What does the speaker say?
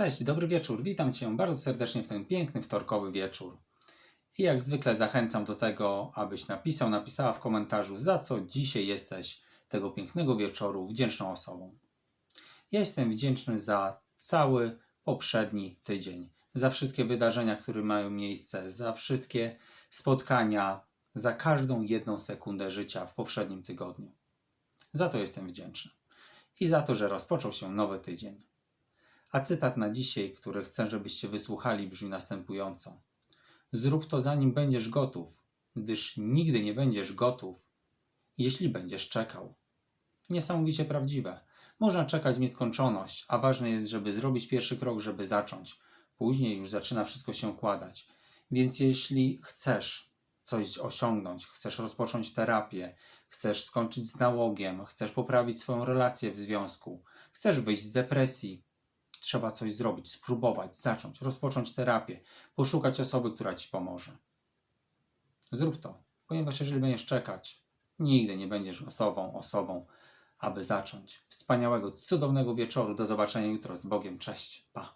Cześć, dobry wieczór. Witam Cię bardzo serdecznie w ten piękny wtorkowy wieczór. I jak zwykle zachęcam do tego, abyś napisał, napisała w komentarzu, za co dzisiaj jesteś tego pięknego wieczoru wdzięczną osobą. Ja jestem wdzięczny za cały poprzedni tydzień, za wszystkie wydarzenia, które mają miejsce, za wszystkie spotkania, za każdą jedną sekundę życia w poprzednim tygodniu. Za to jestem wdzięczny. I za to, że rozpoczął się nowy tydzień. A cytat na dzisiaj, który chcę, żebyście wysłuchali, brzmi następująco: Zrób to zanim będziesz gotów, gdyż nigdy nie będziesz gotów, jeśli będziesz czekał. Niesamowicie prawdziwe. Można czekać w nieskończoność, a ważne jest, żeby zrobić pierwszy krok, żeby zacząć. Później już zaczyna wszystko się układać. Więc jeśli chcesz coś osiągnąć, chcesz rozpocząć terapię, chcesz skończyć z nałogiem, chcesz poprawić swoją relację w związku, chcesz wyjść z depresji, trzeba coś zrobić, spróbować, zacząć, rozpocząć terapię, poszukać osoby, która ci pomoże. Zrób to, ponieważ jeżeli będziesz czekać, nigdy nie będziesz gotową osobą, aby zacząć. Wspaniałego, cudownego wieczoru. Do zobaczenia jutro z Bogiem. Cześć. Pa.